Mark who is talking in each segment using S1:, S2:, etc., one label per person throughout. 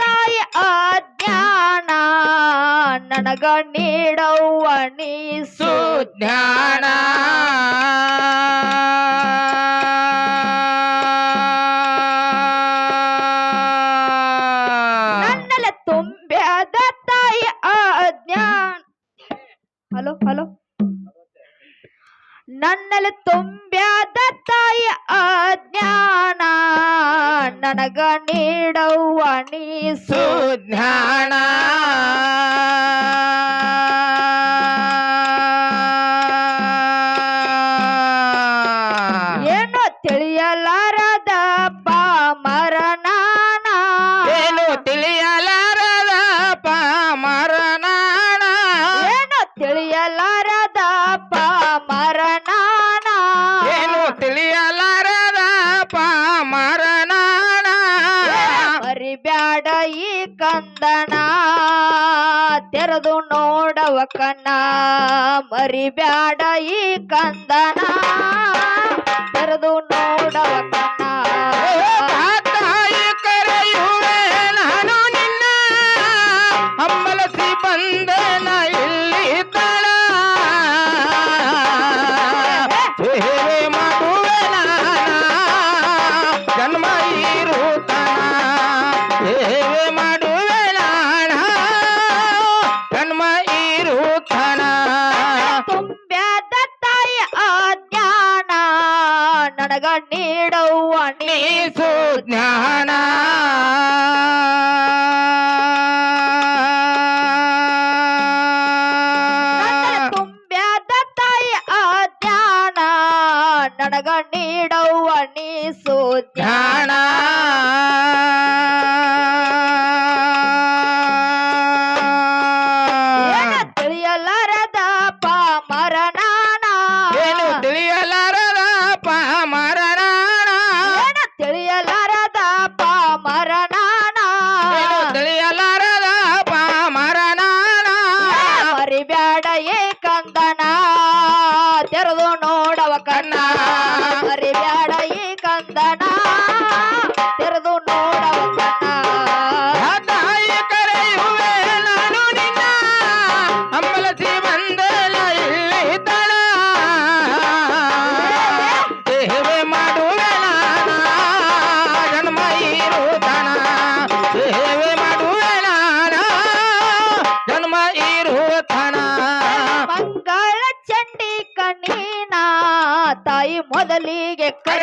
S1: ತಾಯಿ ಅಜ್ಞಾನ, ನನಗ ನೀಡವ್ವ ನೀ
S2: ಸುಜ್ಞಾನ.
S1: ನನ್ನಲ ತುಂಬ್ಯಾದ ತಾಯಿ ಅಜ್ಞಾನ. Hello hello. ನನ್ನಲ್ಲಿ ತುಂಬ್ಯಾದ ತಾಯಿ ಅಜ್ಞಾನ, ನನಗ ನೀ ಬಿಡವ್ವ ನೀ ಕರೆದು ನೋಡವ ಮರಿ ಮರಿಬ್ಯಾಡ ಈ ಕಂದನ. ಕರೆದು ನನಗ ನೀಡವ್ವ
S2: ನೀಸು ಜ್ಞಾನ.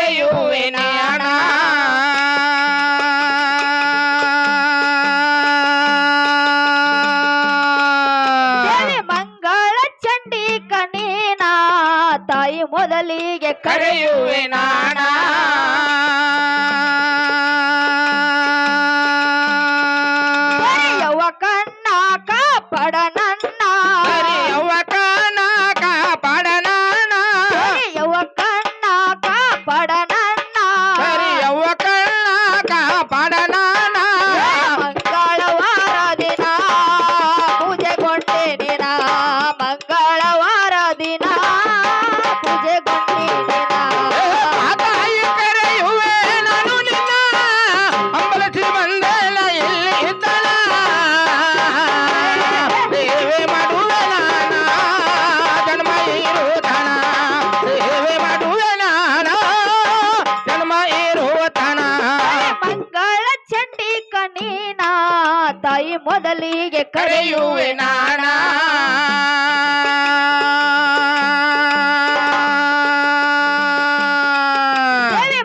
S2: ಪಡೆಯುವೆ ನಾಣ
S1: ಮಂಗಳ ಚಂಡಿ ಕನೀನಾ ತಾಯಿ ಮೊದಲಿಗೆ
S2: ಕರೆಯುವೆ ನಾಣ ತಾಯಿಗೆ ಕರೆಯುವೆ ನಾಣ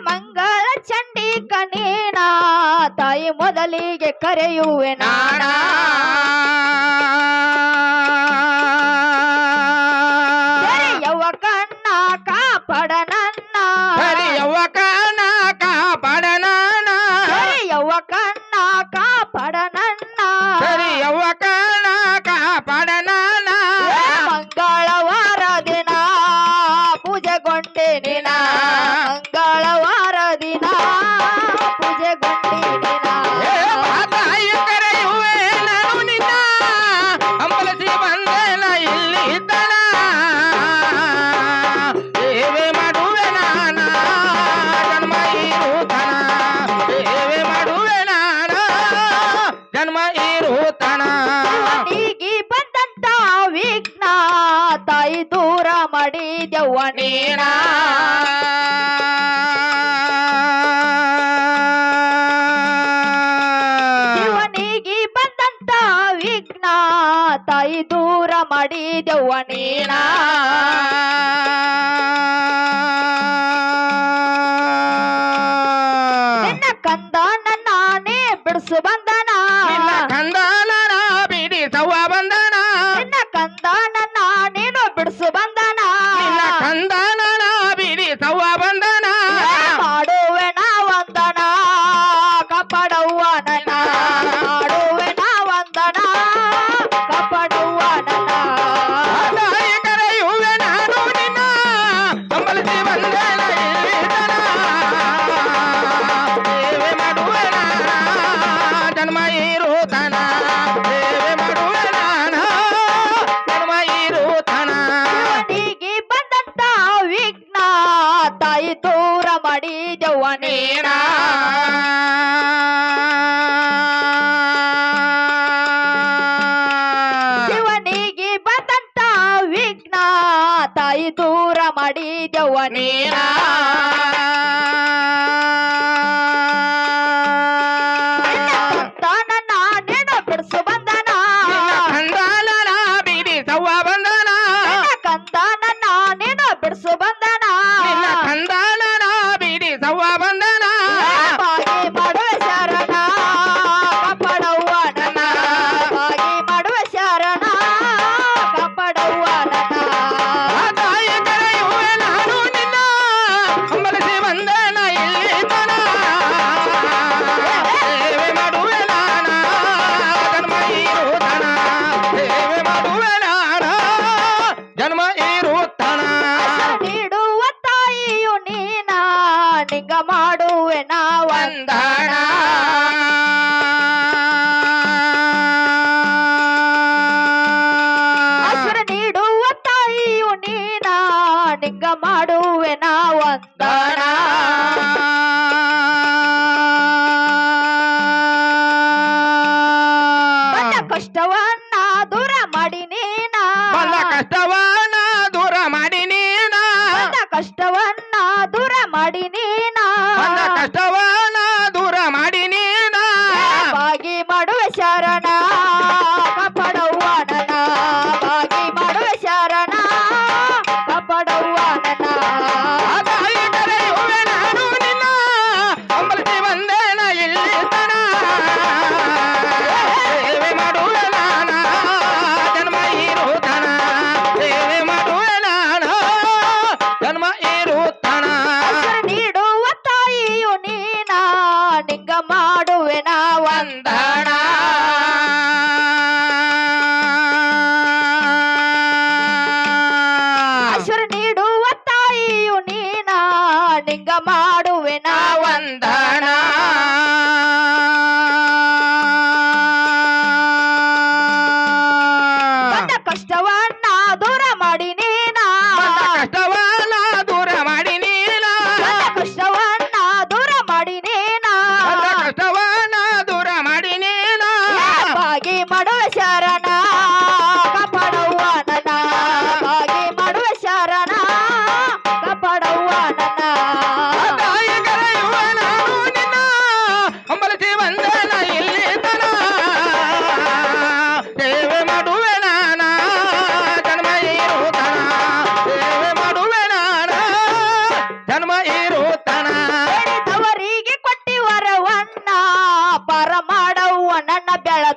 S1: ಮಂಗಳ ಚಂಡಿ ಕಣೀಣ ತಾಯಿ ಮೊದಲಿಗೆ
S2: ಕರೆಯುವೆ ನಾಣ
S1: ಒಡೀರ ಶಿವನಿಗೆ ಬಂದಂತ ವಿಘ್ನ ತೈ ದೂರ ಮಾಡಿದೆವ್ವ ನೀನ
S2: పాడిని నా కష్టం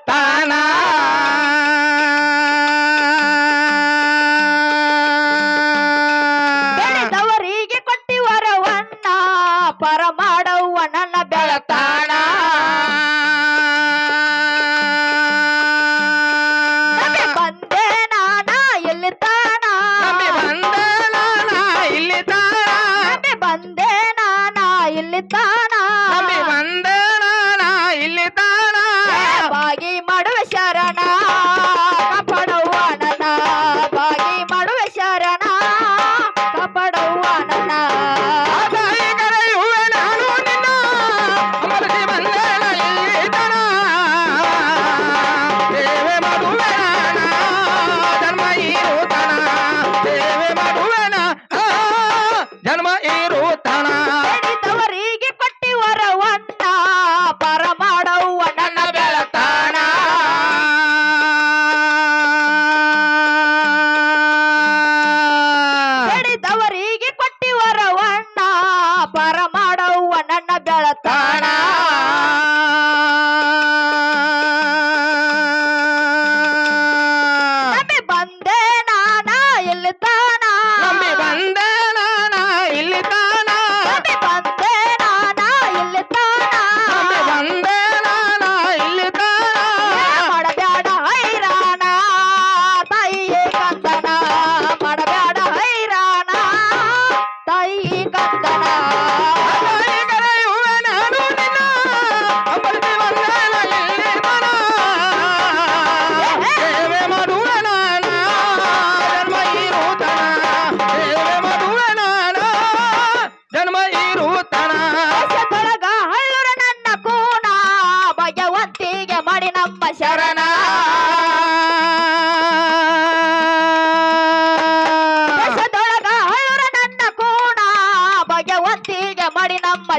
S2: ತಾನ.
S1: ಬೆಳೆದವರಿಗೆ ಕೊಟ್ಟಿ ವರವನ್ನ ಪರ ಮಾಡವ್ವ ನನ್ನ ಬೆಳತಾಣ ಬಂದೆ ನಾನ
S2: ಬಂದೆ ಇಲ್ಲಿ ತಾನ
S1: ಬಂದೆ ನಾನ ಇಲ್ಲಿ ತಾನ ಬಾಗಿ ಮಾಡುವ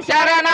S1: ಶರಣ